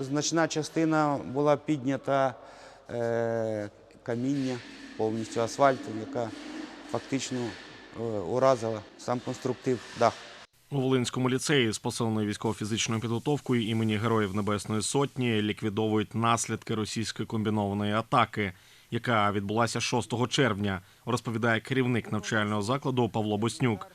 Значна частина була піднята е, каміння, повністю асфальту, яка фактично е, уразила сам конструктив дах. У Волинському ліцеї з посиленою військово-фізичною підготовкою імені Героїв Небесної Сотні ліквідовують наслідки російської комбінованої атаки, яка відбулася 6 червня, розповідає керівник навчального закладу Павло Боснюк.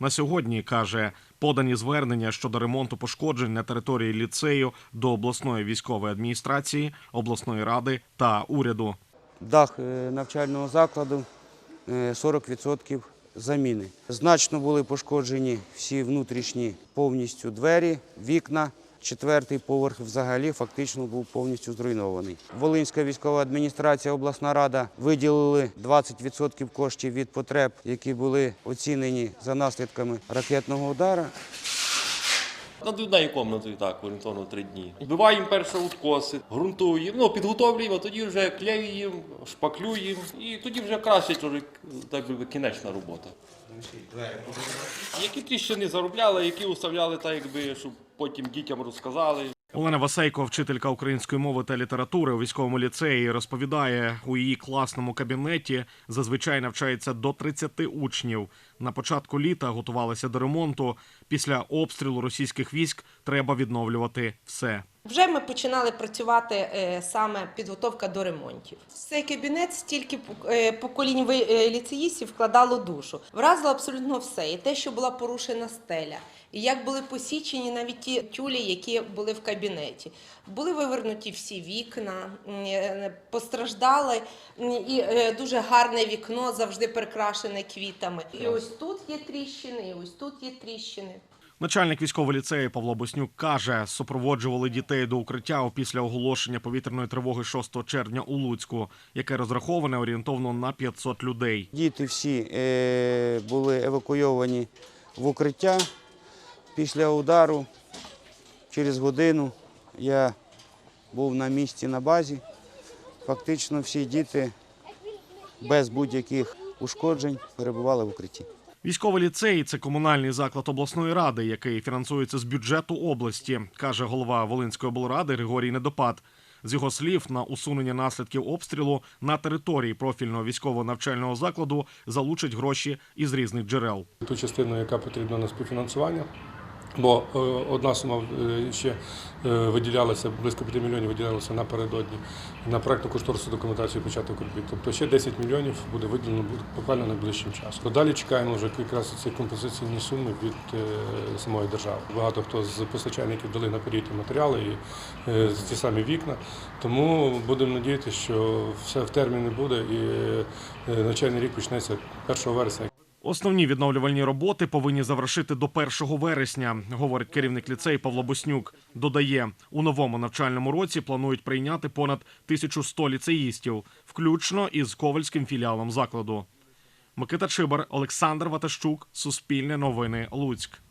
На сьогодні каже подані звернення щодо ремонту пошкоджень на території ліцею до обласної військової адміністрації, обласної ради та уряду. Дах е, навчального закладу е, 40% заміни. Значно були пошкоджені всі внутрішні повністю двері, вікна. Четвертий поверх взагалі фактично був повністю зруйнований. Волинська військова адміністрація, обласна рада виділили 20% коштів від потреб, які були оцінені за наслідками ракетного удару. Над однією комнатою так, орієнтовно три дні. Вбиваємо перше откоси, ґрунтуємо, ну, підготовлюємо, тоді вже клеюємо, шпаклюємо і тоді вже краще так би кінечна робота. Які тріщини заробляли, які уставляли так, якби, щоб потім дітям розказали. Олена Васейко, вчителька української мови та літератури у військовому ліцеї, розповідає, у її класному кабінеті зазвичай навчається до 30 учнів. На початку літа готувалися до ремонту. Після обстрілу російських військ треба відновлювати все. Вже ми починали працювати е, саме підготовка до ремонтів. В цей кабінет стільки е, поколінь ви- е, ліцеїстів вкладало душу. Вразило абсолютно все. І те, що була порушена стеля, і як були посічені навіть ті тюлі, які були в кабінеті. Були вивернуті всі вікна, е, постраждали і е, дуже гарне вікно завжди прикрашене квітами. І ось тут є тріщини, і ось тут є тріщини. Начальник військового ліцею Павло Боснюк каже, супроводжували дітей до укриття опісля оголошення повітряної тривоги 6 червня у Луцьку, яке розраховане орієнтовно на 500 людей. Діти всі е, були евакуйовані в укриття. Після удару через годину я був на місці на базі. Фактично всі діти без будь-яких ушкоджень перебували в укритті. Військовий ліцей це комунальний заклад обласної ради, який фінансується з бюджету області, каже голова Волинської облради Григорій Недопад. З його слів, на усунення наслідків обстрілу на території профільного військового навчального закладу залучать гроші із різних джерел. ту частину, яка потрібна на співфінансування. Бо е, одна сума е, ще е, виділялася, близько 5 мільйонів виділялося напередодні на проектну кошторисну документацію початок робіт. Тобто ще 10 мільйонів буде виділено буквально найближчим часом. Далі чекаємо вже якраз ці компенсаційні суми від самої держави. Багато хто з постачальників дали наперед і матеріали і ті самі вікна. Тому будемо надіятися, що все в терміни буде і навчальний рік почнеться 1 вересня. Основні відновлювальні роботи повинні завершити до 1 вересня, говорить керівник ліцею Павло Боснюк. Додає, у новому навчальному році планують прийняти понад 1100 ліцеїстів, включно із ковальським філіалом закладу. Микита Чибар, Олександр Ватащук, Суспільне новини, Луцьк.